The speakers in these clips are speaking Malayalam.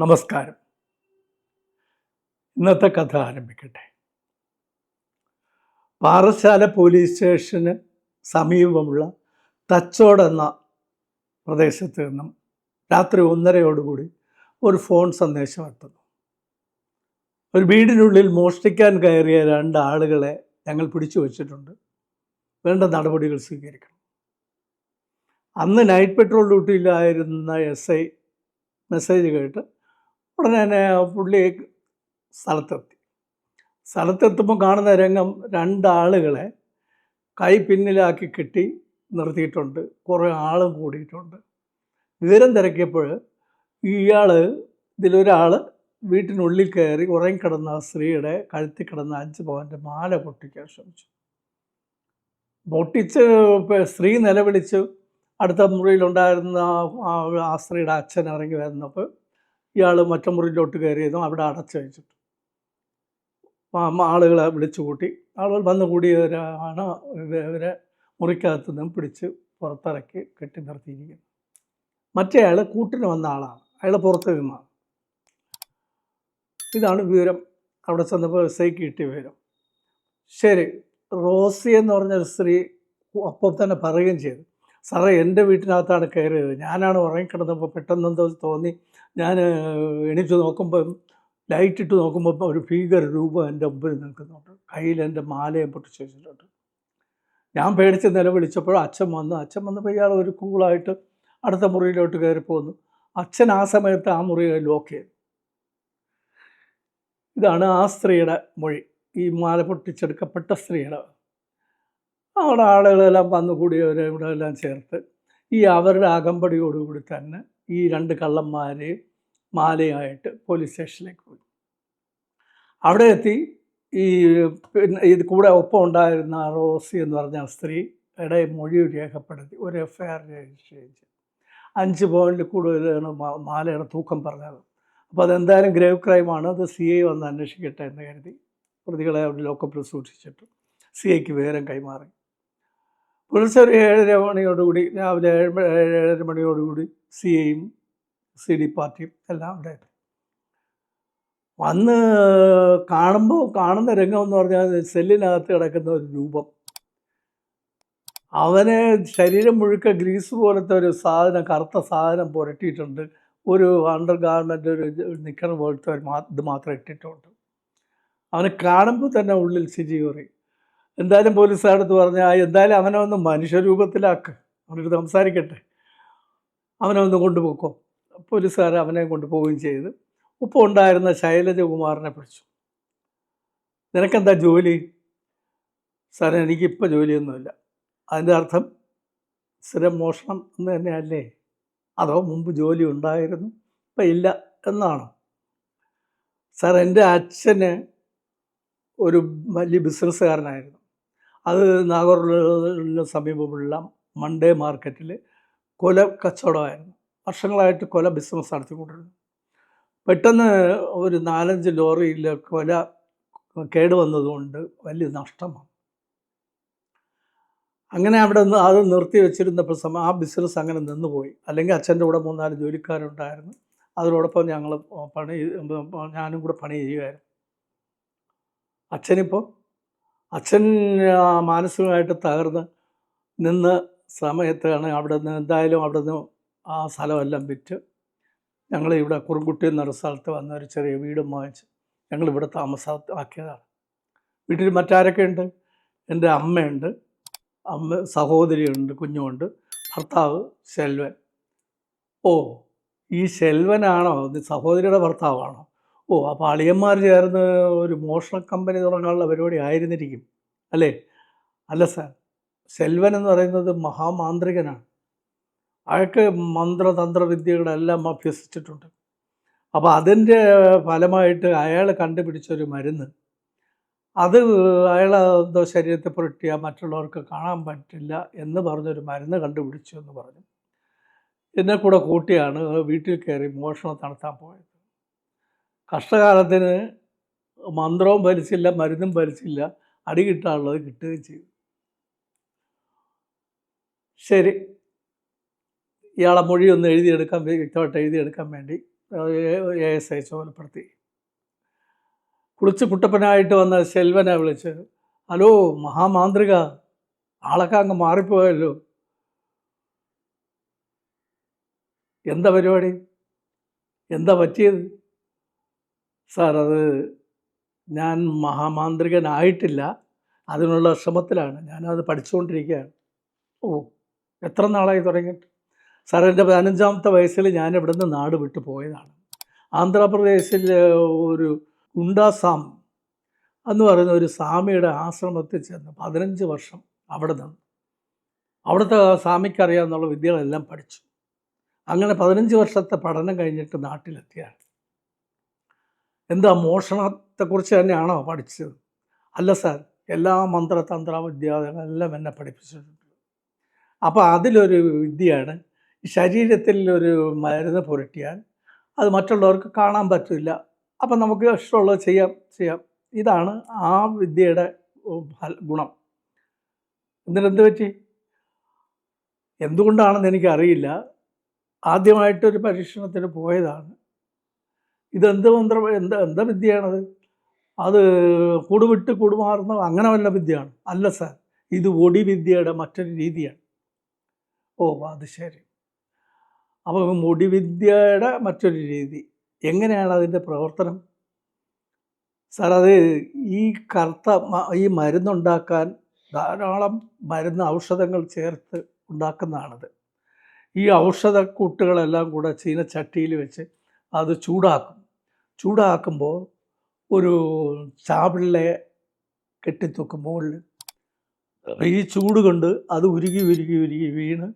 നമസ്കാരം. ഇന്നത്തെ കഥ ആരംഭിക്കട്ടെ. പാറശാല പോലീസ് സ്റ്റേഷന് സമീപമുള്ള തച്ചോട് എന്ന പ്രദേശത്ത് നിന്നും രാത്രി ഒന്നരയോടുകൂടി ഒരു ഫോൺ സന്ദേശം എത്തുന്നു. ഒരു വീടിനുള്ളിൽ മോഷ്ടിക്കാൻ കയറിയ രണ്ട് ആളുകളെ ഞങ്ങൾ പിടിച്ചു വച്ചിട്ടുണ്ട്. വേണ്ട നടപടികൾ സ്വീകരിക്കണം. അന്ന് നൈറ്റ് പെട്രോൾ ഡ്യൂട്ടിയിലായിരുന്ന എസ് ഐ മെസ്സേജ് കേട്ട് ഉടനെ തന്നെ പുള്ളി സ്ഥലത്തെത്തി. സ്ഥലത്തെത്തുമ്പോൾ കാണുന്ന രംഗം രണ്ടാളുകളെ കൈ പിന്നിലാക്കി കെട്ടി നിർത്തിയിട്ടുണ്ട്. കുറേ ആളും കൂടിയിട്ടുണ്ട്. വിവരം തിരക്കിയപ്പോൾ ഇയാൾ ഇതിലൊരാൾ വീട്ടിനുള്ളിൽ കയറി ഉറങ്ങിക്കിടന്ന സ്ത്രീയുടെ കഴുത്തിൽ കിടന്ന അഞ്ച് പവന്റെ മാല പൊട്ടിക്കാൻ ശ്രമിച്ചു. പൊട്ടിച്ച് സ്ത്രീ നിലവിളിച്ച് അടുത്ത മുറിയിലുണ്ടായിരുന്ന ആ സ്ത്രീയുടെ അച്ഛൻ ഇറങ്ങി വരുന്നപ്പോൾ ഇയാൾ മറ്റു മുറിയിലോട്ട് കയറിയതും അവിടെ അടച്ചു വെച്ചിട്ടു. ആളുകളെ വിളിച്ചു കൂട്ടി ആളുകൾ വന്നു കൂടിയവരാണ് ഇവ- ഇവരെ മുറിക്കകത്ത് നിന്നും പിടിച്ച് പുറത്തിറക്കി കെട്ടി നിർത്തിയിരിക്കുന്നത്. മറ്റേ ആൾ കൂട്ടിന് വന്ന ആളാണ്. അയാൾ പുറത്ത് നിന്നാണ്. ഇതാണ് വിവരം. അവിടെ ചെന്നപ്പോൾ എസ് കിട്ടിയ വിവരം. ശരി റോസി എന്ന് പറഞ്ഞൊരു സ്ത്രീ അപ്പോൾ തന്നെ പറയുകയും ചെയ്തു. സാറേ എന്റെ വീട്ടിനകത്താണ് കയറിയത്. ഞാനാണ് ഉറങ്ങിക്കിടന്നപ്പോൾ പെട്ടെന്ന് എന്തോ തോന്നി. ഞാൻ എണീച്ച് നോക്കുമ്പം ലൈറ്റ് ഇട്ട് നോക്കുമ്പോൾ ഒരു ഭീകര രൂപം എന്റെ മുമ്പിൽ നിൽക്കുന്നുണ്ട്. കയ്യിൽ എന്റെ മാലയും പൊട്ടിച്ച് വെച്ചിട്ടുണ്ട് ഞാൻ പേടിച്ച് നിലവിളിച്ചപ്പോൾ അച്ഛൻ വന്നു. അച്ഛൻ വന്നപ്പോൾ ഇയാൾ ഒരു കൂളായിട്ട് അടുത്ത മുറിയിലോട്ട് കയറി പോന്നു. അച്ഛൻ ആ സമയത്ത് ആ മുറി ലോക്ക് ചെയ്തു. ഇതാണ് ആ സ്ത്രീയുടെ മൊഴി. ഈ മാല പൊട്ടിച്ചെടുക്കപ്പെട്ട സ്ത്രീയുടെ അവിടെ ആളുകളെല്ലാം വന്നു കൂടിയവരെ ഇവിടെ എല്ലാം ചേർത്ത് ഈ അവരുടെ അകമ്പടിയോടുകൂടി തന്നെ ഈ രണ്ട് കള്ളന്മാരെയും മാലയായിട്ട് പോലീസ് സ്റ്റേഷനിലേക്ക് പോയി. അവിടെ എത്തി ഈ പിന്നെ ഇത് കൂടെ ഒപ്പം ഉണ്ടായിരുന്ന റോസി എന്ന് പറഞ്ഞ സ്ത്രീയുടെ മൊഴി രേഖപ്പെടുത്തി ഒരു എഫ് ഐ ആർ രജിസ്റ്റർ ചെയ്തു. അഞ്ച് പോയിന്റിൽ കൂടുതലാണ് മാലയുടെ തൂക്കം പറഞ്ഞത്. അപ്പോൾ അതെന്തായാലും ഗ്രേവ് ക്രൈമാണ്. അത് സി ഐ വന്ന് അന്വേഷിക്കട്ടെ എന്ന് കരുതി പ്രതികളെ അവിടെ ലോക്കപ്പിൽ സൂക്ഷിച്ചിട്ട്. സി ഐക്ക് വിവരം കൈമാറി. പുലർച്ചെ ഒരു ഏഴര മണിയോടുകൂടി രാവിലെ ഏഴ് ഏഴര മണിയോടുകൂടി സി ഐയും സി ഡി പാർട്ടിയും എല്ലാം ഉണ്ടായിരുന്നു വന്ന് കാണുമ്പോൾ കാണുന്ന രംഗം എന്ന് പറഞ്ഞാൽ സെല്ലിനകത്ത് കിടക്കുന്ന ഒരു രൂപം. അവനെ ശരീരം മുഴുക്ക ഗ്രീസ് പോലത്തെ ഒരു സാധനം കറുത്ത സാധനം പുരട്ടിയിട്ടുണ്ട്. ഒരു അണ്ടർ ഗാർമെന്റ് ഒരു നിക്കർ പോലത്തെ ഒരു ഇത് മാത്രം ഇട്ടിട്ടുണ്ട്. അവനെ കാണുമ്പോൾ തന്നെ ഉള്ളിൽ ചിരി പറയും എന്തായാലും പോലീസുകാരടുത്ത് പറഞ്ഞ ആ എന്തായാലും അവനെ ഒന്ന് മനുഷ്യരൂപത്തിലാക്ക്. അവനൊരു സംസാരിക്കട്ടെ. അവനെ ഒന്ന് കൊണ്ടുപോക്കോ. പോലീസുകാർ അവനെ കൊണ്ടുപോവുകയും ചെയ്ത് ഒപ്പം ഉണ്ടായിരുന്ന ശൈലജകുമാറിനെ പിടിച്ചു. നിനക്കെന്താ ജോലി? സാറേ എനിക്കിപ്പോൾ ജോലിയൊന്നുമില്ല. അതിന്റെ അർത്ഥം സ്ഥിരം മോഷണം എന്ന് തന്നെയല്ലേ? അതോ മുമ്പ് ജോലി ഉണ്ടായിരുന്നു? ഇപ്പം ഇല്ല എന്നാണോ? സാർ എന്റെ അച്ഛന് ഒരു വലിയ ബിസിനസ്സുകാരനായിരുന്നു. അത് നാഗൂറിന് സമീപമുള്ള മൺഡേ മാർക്കറ്റിൽ കൊല കച്ചവടമായിരുന്നു. വർഷങ്ങളായിട്ട് കൊല ബിസിനസ് നടത്തിക്കൊണ്ടിരുന്നു. പെട്ടെന്ന് ഒരു നാലഞ്ച് ലോറിയിൽ കൊല കേടുവന്നതുകൊണ്ട് വലിയ നഷ്ടമാണ്. അങ്ങനെ അവിടെ നിന്ന് അത് നിർത്തി വെച്ചിരുന്നപ്പോൾ സമയം ആ ബിസിനസ് അങ്ങനെ നിന്നുപോയി. അല്ലെങ്കിൽ അച്ഛന്റെ കൂടെ മൂന്നാൽ ജോലിക്കാരുണ്ടായിരുന്നു. അതിനോടൊപ്പം ഞങ്ങൾ പണി ഞാനും കൂടെ പണി ചെയ്യുമായിരുന്നു അച്ഛനിപ്പോൾ അച്ഛൻ മാനസികമായിട്ട് തകർന്ന് നിന്ന് സമയത്താണ് അവിടെ നിന്ന് എന്തായാലും അവിടെ നിന്ന് ആ സ്ഥലമെല്ലാം വിറ്റ് ഞങ്ങൾ ഇവിടെ കുറുകുട്ടി എന്നൊരു സ്ഥലത്ത് വന്ന ഒരു ചെറിയ വീടും വാങ്ങിച്ച് ഞങ്ങൾ ഇവിടെ താമസമാക്കിയതാണ് വീട്ടിൽ മറ്റാരൊക്കെ ഉണ്ട്? എന്റെ അമ്മയുണ്ട് അമ്മ സഹോദരിയുണ്ട് കുഞ്ഞുമുണ്ട് ഭർത്താവ് ശെൽവൻ. ഓ ഈ ശെൽവനാണോ? സഹോദരിയുടെ ഭർത്താവാണോ? ഓ അപ്പോൾ അളിയന്മാർ ചേർന്ന് ഒരു മോഷണ കമ്പനി തുടങ്ങാനുള്ള പരിപാടി ആയിരുന്നിരിക്കും അല്ലേ? അല്ല സാർ സെൽവൻ എന്ന് പറയുന്നത് മഹാമാന്ത്രികനാണ്. അയാൾക്ക് മന്ത്രതന്ത്ര വിദ്യകളെല്ലാം അഭ്യസിച്ചിട്ടുണ്ട്. അപ്പോൾ അതിന്റെ ഫലമായിട്ട് അയാൾ കണ്ടുപിടിച്ചൊരു മരുന്ന്. അത് അയാൾ എന്തോ ശരീരത്തെ പുരട്ടിയാൽ മറ്റുള്ളവർക്ക് കാണാൻ പറ്റില്ല എന്ന് പറഞ്ഞൊരു മരുന്ന് കണ്ടുപിടിച്ചു എന്ന് പറഞ്ഞു. എന്നെ കൂടെ കൂട്ടിയാണ് വീട്ടിൽ കയറി മോഷണം നടത്താൻ പോയത്. കഷ്ടകാലത്തിന് മന്ത്രവും ഭരിച്ചില്ല മരുന്നും ഭരിച്ചില്ല അടി കിട്ടാനുള്ളത് കിട്ടുകയും ചെയ്തു. ശരി. ഇയാളെ മൊഴി ഒന്ന് എഴുതിയെടുക്കാൻ വ്യക്തമായിട്ട് എഴുതിയെടുക്കാൻ വേണ്ടി. എ എസ് ഐ ചുമതലപ്പെടുത്തി കുളിച്ച് കുട്ടപ്പനായിട്ട് വന്ന സെൽവനെ വിളിച്ച് ഹലോ മഹാമാന്ത്രിക ആളൊക്കെ അങ്ങ് മാറിപ്പോയല്ലോ. എന്താ പരിപാടി? എന്താ പറ്റിയത്? സാർ അത് ഞാൻ മഹാമാന്ത്രികനായിട്ടില്ല. അതിനുള്ള ശ്രമത്തിലാണ്. ഞാനത് പഠിച്ചുകൊണ്ടിരിക്കുകയാണ്. ഓ എത്ര നാളായി തുടങ്ങിയിട്ട് സാർ എന്റെ പതിനഞ്ചാമത്തെ വയസ്സിൽ ഞാൻ ഇവിടുന്ന് നാട് വിട്ടു പോയതാണ്. ആന്ധ്രാപ്രദേശിൽ ഒരു ഗുണ്ടാസാം എന്ന് പറയുന്ന ഒരു സ്വാമിയുടെ ആശ്രമത്തിൽ ചെന്ന് പതിനഞ്ച് വർഷം അവിടെ നിന്ന്. അവിടുത്തെ സ്വാമിക്കറിയാവുന്നുള്ള വിദ്യകളെല്ലാം പഠിച്ചു. അങ്ങനെ പതിനഞ്ച് വർഷത്തെ പഠനം കഴിഞ്ഞിട്ട് നാട്ടിലെത്തിയാണ്. എന്താ മോഷണത്തെക്കുറിച്ച് തന്നെയാണോ പഠിച്ചത്? അല്ല സാർ എല്ലാ മന്ത്രതന്ത്ര വിദ്യകളെല്ലാം എന്നെ പഠിപ്പിച്ചിട്ടുണ്ട്. അപ്പോൾ അതിലൊരു വിദ്യയാണ്. ശരീരത്തിൽ ഒരു മരുന്ന് പുരട്ടിയാൽ അത് മറ്റുള്ളവർക്ക് കാണാൻ പറ്റില്ല. അപ്പം നമുക്ക് ഇഷ്ടമുള്ളത് ചെയ്യാം ചെയ്യാം. ഇതാണ് ആ വിദ്യയുടെ ഗുണം. എന്നിട്ട് എന്ത് പറ്റി? എന്തുകൊണ്ടാണെന്ന് എനിക്കറിയില്ല. ആദ്യമായിട്ടൊരു പരീക്ഷണത്തിന് പോയതാണ്. ഇതെന്ത് മന്ത്രം എന്താ എന്താ വിദ്യയാണത്? അത് കൂടുവിട്ട് കൂടുമാറുന്ന അങ്ങനെ വല്ല വിദ്യയാണ്. അല്ല സാർ ഇത് ഒടി വിദ്യയുടെ മറ്റൊരു രീതിയാണ്. ഓ അത് ശരി. അപ്പോൾ മുടിവിദ്യയുടെ മറ്റൊരു രീതി. എങ്ങനെയാണ് അതിന്റെ പ്രവർത്തനം? സാർ അത് ഈ കറുത്ത ഈ മരുന്നുണ്ടാക്കാൻ ധാരാളം മരുന്ന് ഔഷധങ്ങൾ ചേർത്ത് ഉണ്ടാക്കുന്നതാണത്. ഈ ഔഷധക്കൂട്ടുകളെല്ലാം കൂടെ ചീനച്ചട്ടിയിൽ വെച്ച് അത് ചൂടാക്കും. ചൂടാക്കുമ്പോൾ ഒരു ചാപിള്ളെ കെട്ടിത്തൂക്കും ഈ ചൂട് കൊണ്ട് അത് ഉരുകി ഉരുകി ഉരുകി വീണ്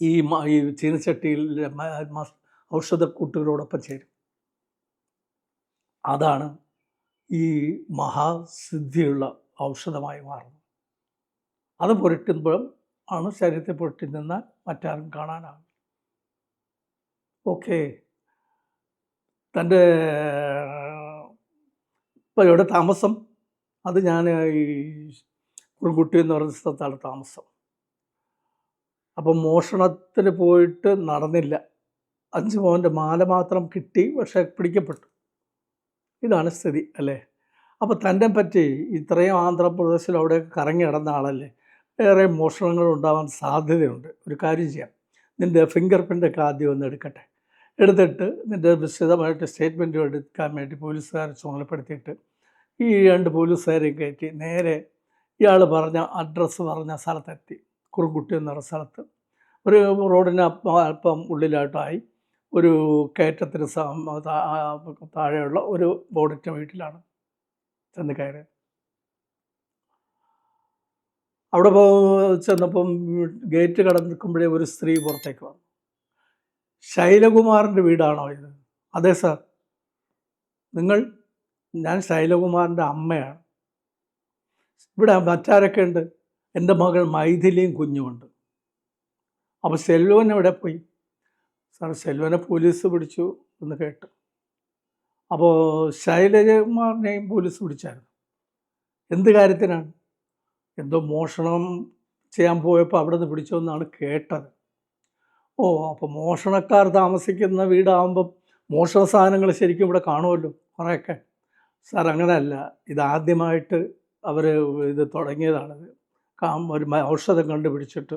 ഈ ഈ ചീനച്ചട്ടിയിൽ ഔഷധക്കൂട്ടുകളോടൊപ്പം ചേരും. അതാണ് ഈ മഹാസിദ്ധിയുള്ള ഔഷധമായി മാറുന്നത്. അത് പുരട്ടുമ്പോഴും ആണ് ശരീരത്തെ പുരട്ടി നിന്നാൽ മറ്റാരും കാണാനാകും ഓക്കെ. തന്റെ ഇപ്പോൾ എവിടെ താമസം. അത് ഞാൻ ഈ കുറുകുട്ടി എന്ന് പറയുന്ന സ്ഥലത്താണ് താമസം. അപ്പം മോഷണത്തിന് പോയിട്ട് നടന്നില്ല. അഞ്ച് പവന്റെ മാല മാത്രം കിട്ടി പക്ഷെ പിടിക്കപ്പെട്ടു. ഇതാണ് സ്ഥിതി അല്ലേ? അപ്പോൾ തന്നെ പറ്റി ഇത്രയും ആന്ധ്രാപ്രദേശിൽ അവിടെ കറങ്ങി നടന്ന ആളല്ലേ? ഏറെ മോഷണങ്ങൾ ഉണ്ടാവാൻ സാധ്യതയുണ്ട്. ഒരു കാര്യം ചെയ്യാം. നിന്റെ ഫിംഗർ പ്രിന്റൊക്കെ ആദ്യം ഒന്ന് എടുക്കട്ടെ. എടുത്തിട്ട് ഇതിന്റെ വിശദമായിട്ട് സ്റ്റേറ്റ്മെന്റ് എടുക്കാൻ വേണ്ടി പോലീസുകാരെ ചുമതലപ്പെടുത്തിയിട്ട് ഈ രണ്ട് പോലീസുകാരെയും കയറ്റി നേരെ ഇയാൾ പറഞ്ഞ അഡ്രസ്സ് പറഞ്ഞ സ്ഥലത്തെത്തി. കുറുകുട്ടി എന്ന സ്ഥലത്ത്. ഒരു റോഡിന് അല്പം ഉള്ളിലായിട്ടായി ഒരു കയറ്റത്തിന് താഴെയുള്ള ഒരു ബോർഡിറ്റ വീട്ടിലാണ് ചെന്ന് കയറിയത്. അവിടെ ചെന്നപ്പം ഗേറ്റ് കടന്നിരിക്കുമ്പോഴേ ഒരു സ്ത്രീ പുറത്തേക്ക് വന്നു. ശൈലകുമാറിന്റെ വീടാണോ ഇത്? അതെ സർ. നിങ്ങൾ ഞാൻ ശൈലകുമാറിന്റെ അമ്മയാണ്. ഇവിടെ മറ്റാരൊക്കെ ഉണ്ട്. എന്റെ മകൾ മൈഥിലിയും കുഞ്ഞുമുണ്ട്. അപ്പോൾ സെൽവൻ എവിടെ പോയി? സർ സെൽവനെ പോലീസ് പിടിച്ചു എന്ന് കേട്ടു. അപ്പോൾ ശൈലകുമാറിനെയും പോലീസ് പിടിച്ചായിരുന്നു. എന്ത് കാര്യത്തിനാണ്? എന്തോ മോഷണം ചെയ്യാൻ പോയപ്പോൾ അവിടെ നിന്ന് പിടിച്ചോന്നാണ് കേട്ടത്. ഓ അപ്പോൾ മോഷണക്കാർ താമസിക്കുന്ന വീടാകുമ്പം മോഷണ സാധനങ്ങൾ ശരിക്കും ഇവിടെ കാണുമല്ലോ കുറേയൊക്കെ. സാർ അങ്ങനെയല്ല. ഇതാദ്യമായിട്ട് അവർ ഇത് തുടങ്ങിയതാണ്. ഒരു ഔഷധം കണ്ടുപിടിച്ചിട്ട്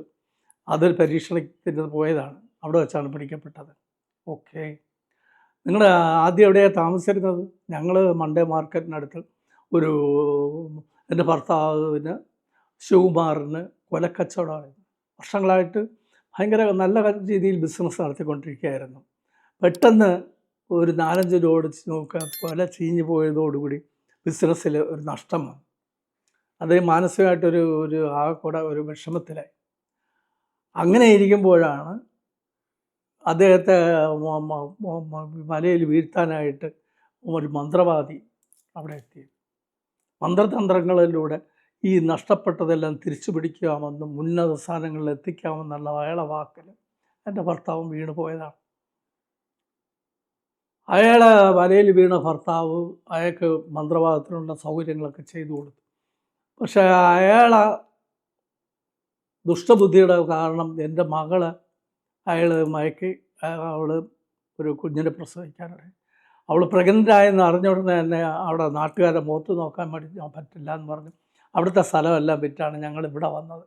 അതിൽ പരീക്ഷണത്തിന് പോയതാണ്. അവിടെ വെച്ചാണ് പിടിക്കപ്പെട്ടത്. ഓക്കെ. നിങ്ങൾ ആദ്യം എവിടെയാണ് താമസിച്ചിരുന്നത്? ഞങ്ങൾ മണ്ടേ മാർക്കറ്റിനടുത്ത് ഒരു എന്റെ ഭർത്താവിന് ശിവകുമാറിന് കൊലക്കച്ചവടമായിരുന്നു. വർഷങ്ങളായിട്ട് ഭയങ്കര നല്ല രീതിയിൽ ബിസിനസ് നടത്തിക്കൊണ്ടിരിക്കുകയായിരുന്നു. പെട്ടെന്ന് ഒരു നാലഞ്ച് ലോഡ് നോക്കുക പല ചീഞ്ഞു പോയതോടുകൂടി ബിസിനസ്സിൽ ഒരു നഷ്ടം വന്നു. അത് മാനസികമായിട്ടൊരു ഒരു ആ കൂടെ ഒരു വിഷമത്തിലായി. അങ്ങനെ ഇരിക്കുമ്പോഴാണ് അദ്ദേഹത്തെ മലയിൽ വീഴ്ത്താനായിട്ട് ഒരു മന്ത്രവാദി അവിടെ എത്തി മന്ത്രതന്ത്രങ്ങളിലൂടെ ഈ നഷ്ടപ്പെട്ടതെല്ലാം തിരിച്ചു പിടിക്കാമെന്നും ഉന്നത സ്ഥാനങ്ങളിൽ എത്തിക്കാമെന്നുള്ള അയാളെ വാക്കിൽ എന്റെ ഭർത്താവും വീണു പോയതാണ്. അയാളെ വലയിൽ വീണ ഭർത്താവ് അയാൾക്ക് മന്ത്രവാദത്തിനുള്ള സൗകര്യങ്ങളൊക്കെ ചെയ്തു കൊടുത്തു. പക്ഷേ അയാളെ ദുഷ്ടബുദ്ധിയുടെ കാരണം എന്റെ മകൾ അയാൾ മയക്കി അവൾ ഒരു കുഞ്ഞിനെ പ്രസവിക്കാനിടയിൽ അവൾ പ്രഗ്നന്റായെന്ന് അറിഞ്ഞ ഉടനെ തന്നെ അവിടെ നാട്ടുകാരെ മുഖത്ത് നോക്കാൻ വേണ്ടി പറ്റില്ല എന്ന് പറഞ്ഞു. അവിടുത്തെ സ്ഥലമെല്ലാം വിറ്റാണ് ഞങ്ങൾ ഇവിടെ വന്നത്.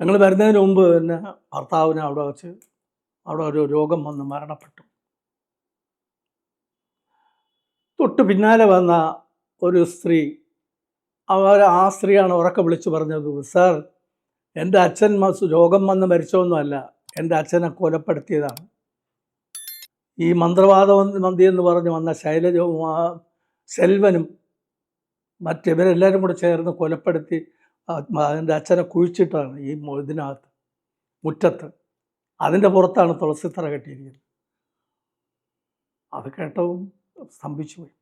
ഞങ്ങൾ വരുന്നതിന് മുമ്പ് തന്നെ ഭർത്താവിനെ അവിടെ വെച്ച് അവിടെ ഒരു രോഗം വന്ന് മരണപ്പെട്ടു. തൊട്ട് പിന്നാലെ വന്ന ഒരു സ്ത്രീ അവർ ആ സ്ത്രീയാണ് ഉറക്കെ വിളിച്ചു പറഞ്ഞത് സാർ എന്റെ അച്ഛൻ രോഗം വന്ന് മരിച്ചൊന്നുമല്ല എന്റെ അച്ഛനെ കൊലപ്പെടുത്തിയതാണ്. ഈ മന്ത്രവാദ മന്തി എന്ന് പറഞ്ഞ് വന്ന ശൈലജ സെൽവനും മറ്റിവരെല്ലാവരും കൂടെ ചേർന്ന് കൊലപ്പെടുത്തി അതിന്റെ അച്ഛനെ കുഴിച്ചിട്ടാണ് ഈ ഇതിനകത്ത് മുറ്റത്ത്. അതിന്റെ പുറത്താണ് തുളസിത്തറ കെട്ടിയിരിക്കുന്നത്. അത് കേട്ടവും സ്തംഭിച്ചു പോയി.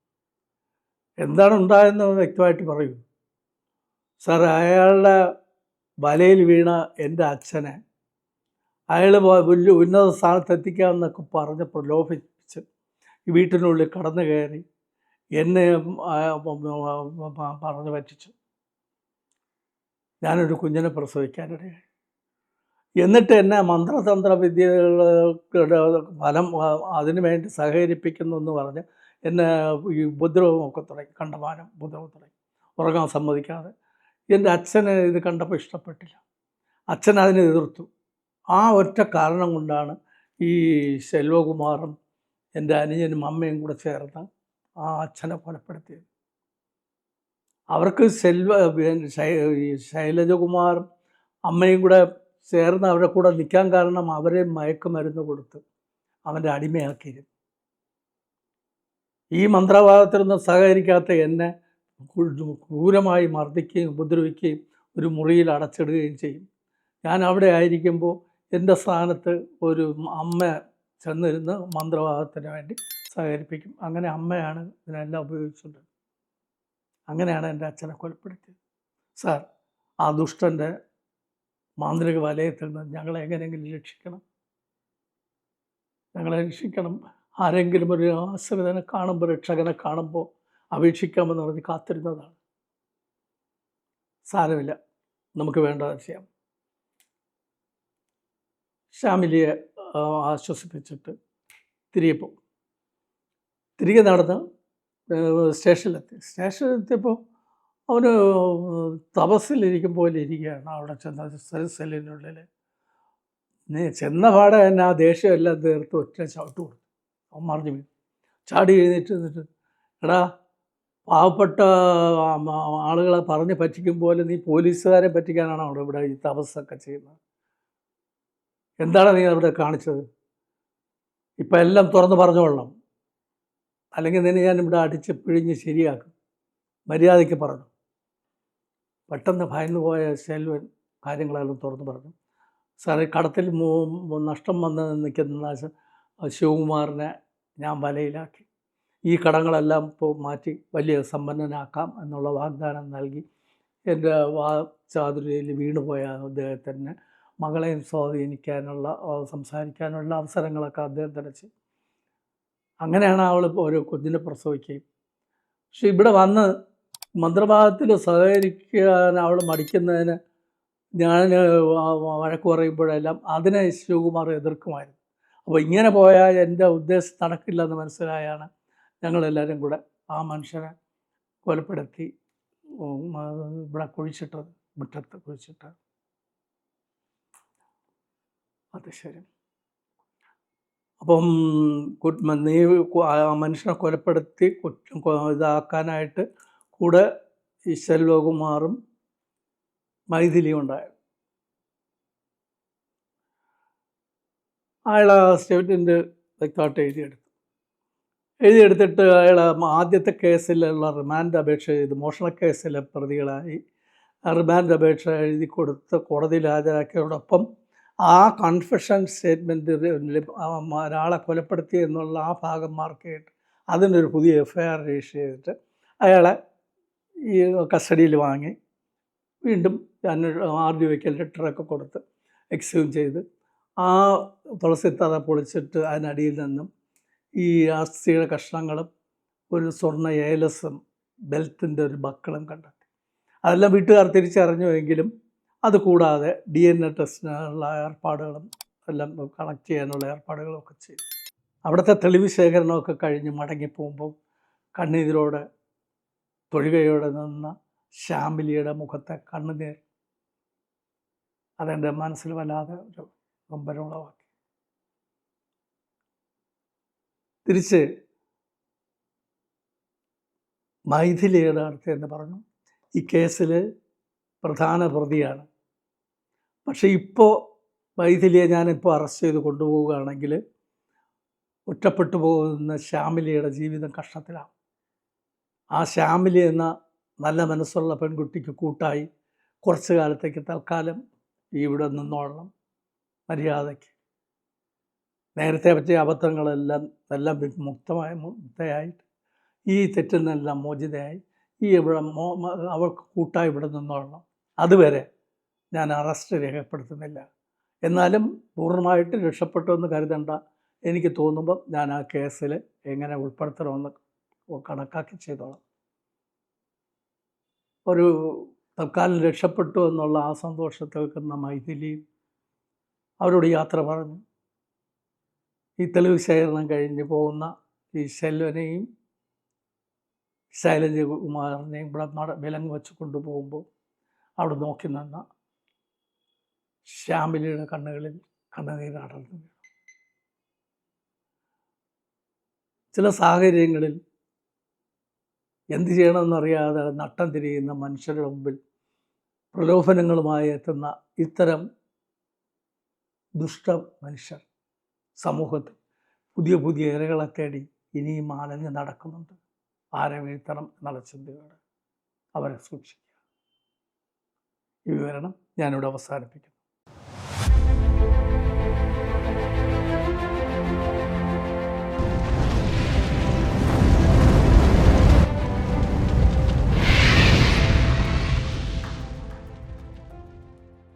എന്താണ് ഉണ്ടായെന്ന് വ്യക്തമായിട്ട് പറയൂ. സാർ അയാളുടെ വലയിൽ വീണ എന്റെ അച്ഛനെ അയാൾ വലിയ ഉന്നത സ്ഥാനത്ത് എത്തിക്കാമെന്നൊക്കെ പറഞ്ഞ് പ്രലോഭിപ്പിച്ച് ഈ വീട്ടിനുള്ളിൽ കടന്നു കയറി എന്നെ പറഞ്ഞു പറ്റിച്ചു. ഞാനൊരു കുഞ്ഞിനെ പ്രസവിക്കാനിടയായി. എന്നിട്ട് എന്നെ മന്ത്രതന്ത്ര വിദ്യകളുടെ ഫലം അതിനു വേണ്ടി സഹകരിപ്പിക്കുന്നു എന്ന് പറഞ്ഞ് എന്നെ ഈ ഉപദ്രവമൊക്കെ തുടങ്ങി കണ്ടമാനം ഉപദ്രവം തുടങ്ങി. ഉറങ്ങാൻ സമ്മതിക്കാതെ. എന്റെ അച്ഛന് ഇത് കണ്ടപ്പോൾ ഇഷ്ടപ്പെട്ടില്ല. അച്ഛൻ അതിനെ എതിർത്തു. ആ ഒറ്റ കാരണം കൊണ്ടാണ് ഈ ശെൽവകുമാറും എന്റെ അനുജനും അമ്മയും കൂടെ ചേർന്ന് ആ അച്ഛനെ കൊലപ്പെടുത്തിയത്. അവർക്ക് സെൽവ ശൈലജകുമാർ അമ്മയും കൂടെ ചേർന്ന് അവരുടെ കൂടെ നിൽക്കാൻ കാരണം അവരെ മയക്കുമരുന്ന് കൊടുത്ത് അവന്റെ അടിമയാക്കിയിരുന്നു. ഈ മന്ത്രവാദത്തിനൊന്നും സഹകരിക്കാത്ത എന്നെ ക്രൂരമായി മർദ്ദിക്കുകയും ഉപദ്രവിക്കുകയും ഒരു മുറിയിൽ അടച്ചിടുകയും ചെയ്യും. ഞാൻ അവിടെ ആയിരിക്കുമ്പോൾ എന്റെ സ്ഥാനത്ത് ഒരു അമ്മ ചെന്നിരുന്ന് മന്ത്രവാദത്തിന് വേണ്ടി സഹകരിപ്പിക്കും. അങ്ങനെ അമ്മയാണ് ഇതിനെല്ലാം ഉപയോഗിച്ചുകൊണ്ട് അങ്ങനെയാണ് എന്റെ അച്ഛനെ കൊലപ്പെടുത്തിയത്. സാർ ആ ദുഷ്ടന്റെ മാന്ത്രിക വലയത്തിൽ നിന്ന് ഞങ്ങളെ എങ്ങനെയെങ്കിലും രക്ഷിക്കണം. ഞങ്ങളെ രക്ഷിക്കണം. ആരെങ്കിലും ഒരു ആശ്രിതനെ കാണുമ്പോൾ രക്ഷകനെ കാണുമ്പോൾ അപേക്ഷിക്കാമെന്ന് പറഞ്ഞ് കാത്തിരുന്നതാണ്. സാരമില്ല. നമുക്ക് വേണ്ടത് ചെയ്യാം. ശ്യാമിലിയെ ആശ്വസിപ്പിച്ചിട്ട് തിരികെ പോകും. തിരികെ നടന്ന് സ്റ്റേഷനിലെത്തി. സ്റ്റേഷനിലെത്തിയപ്പോൾ അവന് തപസ്സിലിരിക്കും പോലെ ഇരിക്കുകയാണ് അവിടെ ചെന്ന സെല്ലിനുള്ളിൽ ചെന്ന പാടെ തന്നെ ആ ദേഷ്യമെല്ലാം തീർത്ത് ഒറ്റ ചവിട്ട് കൊടുത്തു. അവൻ മറിഞ്ഞു വീണു. ചാടി എഴുന്നേറ്റ് നിന്നിട്ട് എടാ പാവപ്പെട്ട ആളുകളെ പറഞ്ഞ് പറ്റിക്കും പോലെ നീ പോലീസുകാരെ പറ്റിക്കാനാണ് അവിടെ ഇവിടെ ഈ തപസ്സൊക്കെ ചെയ്യുന്നത്? എന്താണ് നീ അവിടെ കാണിച്ചത്? ഇപ്പം എല്ലാം തുറന്ന് പറഞ്ഞോളണം. അല്ലെങ്കിൽ നിന്നെ ഞാൻ ഇവിടെ അടിച്ച് പിഴിഞ്ഞ് ശരിയാക്കും. മര്യാദയ്ക്ക് പറഞ്ഞു. പെട്ടെന്ന് ഭയന്നു പോയ സെൽവൻ കാര്യങ്ങളെല്ലാം തുറന്ന് പറഞ്ഞു. സാറേ കടത്തിൽ നഷ്ടം വന്ന് നിൽക്കുന്ന ശിവകുമാറിനെ ഞാൻ വലയിലാക്കി. ഈ കടങ്ങളെല്ലാം ഇപ്പോൾ മാറ്റി വലിയ സമ്പന്നനാക്കാം എന്നുള്ള വാഗ്ദാനം നൽകി. എന്റെ വാ ചാതുരയിൽ വീണുപോയ അദ്ദേഹത്തിന് മകളെയും സ്വാധീനിക്കാനുള്ള സംസാരിക്കാനുള്ള അവസരങ്ങളൊക്കെ അദ്ദേഹം തിരച്ച് അങ്ങനെയാണ് അവൾ ഓരോ കുഞ്ഞിനെ പ്രസവിക്കുകയും. പക്ഷെ ഇവിടെ വന്ന് മന്ത്രവാദത്തിൽ സഹകരിക്കാൻ അവൾ മടിക്കുന്നതിന് ഞാൻ വഴക്ക് പറയുമ്പോഴെല്ലാം അതിനെ ശിവകുമാർ എതിർക്കുമായിരുന്നു. അപ്പോൾ ഇങ്ങനെ പോയാൽ എന്റെ ഉദ്ദേശം നടക്കില്ലെന്ന് മനസ്സിലായാണ് ഞങ്ങളെല്ലാവരും കൂടെ ആ മനുഷ്യനെ കൊലപ്പെടുത്തി ഇവിടെ കുഴിച്ചിട്ടത് മുറ്റത്ത് കുഴിച്ചിട്ട് അത് ശരി. അപ്പം നീ മനുഷ്യനെ കൊലപ്പെടുത്തി ഇതാക്കാനായിട്ട് കൂടെ ഈ ശെൽവകുമാറും മൈഥിലിയും ഉണ്ടായത്. അയാൾ ആ സ്റ്റേറ്റ്മെന്റ് തെക്കാട്ട് എഴുതിയെടുത്തു. എഴുതിയെടുത്തിട്ട് അയാൾ ആദ്യത്തെ കേസിലുള്ള റിമാൻഡ് അപേക്ഷ ചെയ്ത് മോഷണ കേസിലെ പ്രതികളായി. റിമാൻഡ് അപേക്ഷ എഴുതി കൊടുത്ത് കോടതിയിൽ ഹാജരാക്കിയതോടൊപ്പം ആ കൺഫെഷൻ സ്റ്റേറ്റ്മെന്റ് ഒരാളെ കൊലപ്പെടുത്തി എന്നുള്ള ആ ഭാഗം മാർക്ക് ചെയ്തിട്ട് അതിനൊരു പുതിയ എഫ് ഐ ആർ രജിസ്റ്റർ ചെയ്തിട്ട് അയാളെ ഈ കസ്റ്റഡിയിൽ വാങ്ങി വീണ്ടും ആർ ഡി വയ്ക്കൽ ലെറ്ററൊക്കെ കൊടുത്ത് എക്സ്ക്യൂം ചെയ്ത് ആ തുളസിത്തറ പൊളിച്ചിട്ട് അതിനടിയിൽ നിന്നും ഈ അസ്ഥിയുടെ കഷ്ണങ്ങളും ഒരു സ്വർണ ഏലസും ബെൽത്തിന്റെ ഒരു ബക്കളും കണ്ടെത്തി. അതെല്ലാം വീട്ടുകാർ തിരിച്ചറിഞ്ഞുവെങ്കിലും അത് കൂടാതെ ഡി എൻ എ ടെസ്റ്റിനുള്ള ഏർപ്പാടുകളും എല്ലാം കണക്ട് ചെയ്യാനുള്ള ഏർപ്പാടുകളും ഒക്കെ ചെയ്തു. അവിടുത്തെ തെളിവ് ശേഖരണമൊക്കെ കഴിഞ്ഞ് മടങ്ങിപ്പോകുമ്പോൾ കണ്ണീരോടെ തൊഴുകയോടെ നിന്ന ശ്യാമിലിയുടെ മുഖത്തെ കണ്ണുനീർ അതെന്റെ മനസ്സിൽ വല്ലാതെ ഒരു നൊമ്പരമുളവാക്കി തിരിച്ച് മൈഥിലിയുടെ അടുത്ത് എന്ന് പറഞ്ഞു. ഈ കേസിൽ പ്രധാന പ്രതിയാണ് പക്ഷേ ഇപ്പോൾ മൈഥിലിയെ ഞാനിപ്പോൾ അറസ്റ്റ് ചെയ്ത് കൊണ്ടുപോവുകയാണെങ്കിൽ ഒറ്റപ്പെട്ടു പോകുന്ന ശ്യാമിലിയുടെ ജീവിതം കഷ്ടത്തിലാണ്. ആ ശ്യാമിലി എന്ന നല്ല മനസ്സുള്ള പെൺകുട്ടിക്ക് കൂട്ടായി കുറച്ച് കാലത്തേക്ക് തൽക്കാലം ഇവിടെ നിന്നോളണം മര്യാദയ്ക്ക്. നേരത്തെ പറ്റിയ അബദ്ധങ്ങളെല്ലാം എല്ലാം മുക്തമായ മുക്തയായിട്ട് ഈ തെറ്റിൽ നിന്നെല്ലാം മോചിതയായി ഈ ഇവിടെ അവൾക്ക് കൂട്ടായി ഇവിടെ നിന്നോളണം. അതുവരെ ഞാൻ അറസ്റ്റ് രേഖപ്പെടുത്തുന്നില്ല. എന്നാലും പൂർണമായിട്ട് രക്ഷപ്പെട്ടു എന്ന് കരുതണ്ട. എനിക്ക് തോന്നുമ്പം ഞാൻ ആ കേസിൽ എങ്ങനെ ഉൾപ്പെടുത്തണമെന്ന് കണക്കാക്കി ചെയ്തോളാം. ഒരു തൽക്കാലം രക്ഷപ്പെട്ടു എന്നുള്ള ആ സന്തോഷത്തിൽ നിൽക്കുന്ന മൈഥിലിയും അവരോട് യാത്ര പറഞ്ഞു. ഈ തെളിവ് ശേഖരണം കഴിഞ്ഞ് പോകുന്ന ഈ ശെൽവനെയും ശൈലജ കുമാറിനെയും ഇവിടെ നട വിലങ്ങ് വെച്ച് കൊണ്ടുപോകുമ്പോൾ അവിടെ നോക്കി നിന്ന ശ്യാമിലിയുടെ കണ്ണുകളിൽ കണ്ണുനീരടർന്നു വീണു. ചില സാഹചര്യങ്ങളിൽ എന്ത് ചെയ്യണമെന്നറിയാതെ നട്ടം തിരിയുന്ന മനുഷ്യരുടെ മുമ്പിൽ പ്രലോഭനങ്ങളുമായി എത്തുന്ന ഇത്തരം ദുഷ്ട മനുഷ്യർ സമൂഹത്തിൽ പുതിയ പുതിയ ഇരകളെ തേടി ഇനിയും ആലഞ്ഞ് നടക്കുന്നുണ്ട്. ആരെ വീഴ്ത്തണം എന്നുള്ള ചിന്തയോടെ അവരെ സൂക്ഷിക്കുക. ഈ വിവരണം ഞാനിവിടെ അവസാനിപ്പിക്കുന്നു.